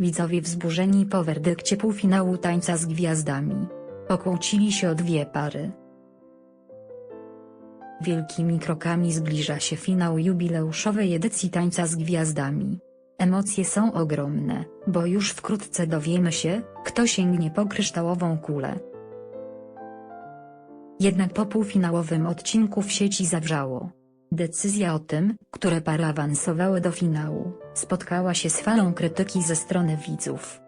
Widzowie wzburzeni po werdykcie półfinału tańca z gwiazdami. Pokłócili się o dwie pary. Wielkimi krokami zbliża się finał jubileuszowej edycji Tańca z Gwiazdami. Emocje są ogromne, bo już wkrótce dowiemy się, kto sięgnie po kryształową kulę. Jednak po półfinałowym odcinku w sieci zawrzało. Decyzja o tym, które pary awansowały do finału, spotkała się z falą krytyki ze strony widzów.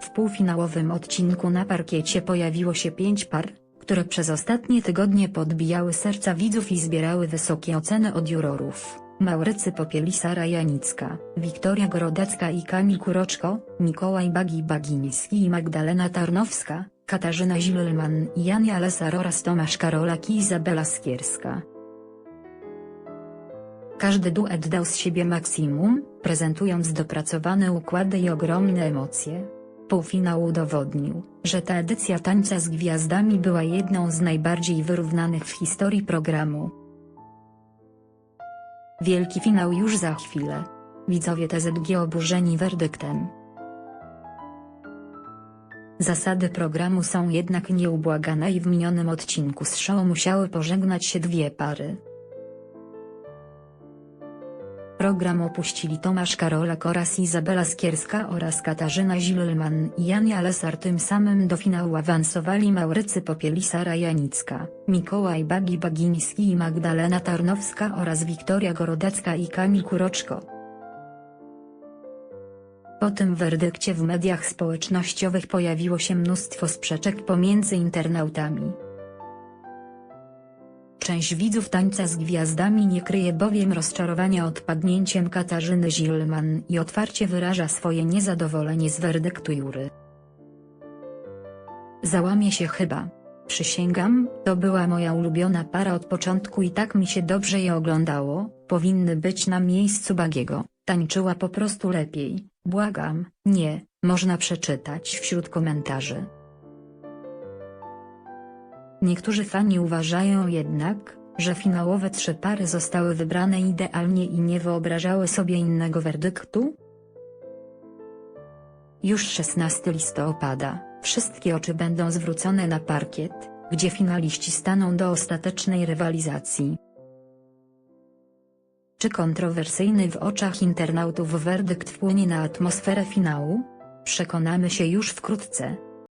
W półfinałowym odcinku na parkiecie pojawiło się pięć par, które przez ostatnie tygodnie podbijały serca widzów i zbierały wysokie oceny od jurorów. Maurycy Popieli Sara Janicka, Wiktoria Gorodecka i Kamil Kuroczko, Mikołaj Bagi Bagiński i Magdalena Tarnowska, Katarzyna Zilman i Jan Jalesar oraz Tomasz Karolak i Izabela Skierska. Każdy duet dał z siebie maksimum, prezentując dopracowane układy i ogromne emocje. Półfinał udowodnił, że ta edycja Tańca z Gwiazdami była jedną z najbardziej wyrównanych w historii programu. Wielki finał już za chwilę. Widzowie TZG oburzeni werdyktem. Zasady programu są jednak nieubłagane i w minionym odcinku z show musiały pożegnać się dwie pary. Program opuścili Tomasz Karolak oraz Izabela Skierska oraz Katarzyna Zilman i Jan Jalesar tym samym do finału awansowali Maurycy Popieli Sara Janicka, Mikołaj Bagi Bagiński i Magdalena Tarnowska oraz Wiktoria Gorodecka i Kamil Kuroczko. Po tym werdykcie w mediach społecznościowych pojawiło się mnóstwo sprzeczek pomiędzy internautami. Część widzów tańca z gwiazdami nie kryje bowiem rozczarowania odpadnięciem Katarzyny Zilman i otwarcie wyraża swoje niezadowolenie z werdyktu jury. Załamie się chyba. Przysięgam, to była moja ulubiona para od początku i tak mi się dobrze je oglądało, powinny być na miejscu Bagiego, tańczyła po prostu lepiej, błagam, nie, można przeczytać wśród komentarzy. Niektórzy fani uważają jednak, że finałowe trzy pary zostały wybrane idealnie i nie wyobrażały sobie innego werdyktu. Już 16 listopada, wszystkie oczy będą zwrócone na parkiet, gdzie finaliści staną do ostatecznej rywalizacji. Czy kontrowersyjny w oczach internautów werdykt wpłynie na atmosferę finału? Przekonamy się już wkrótce.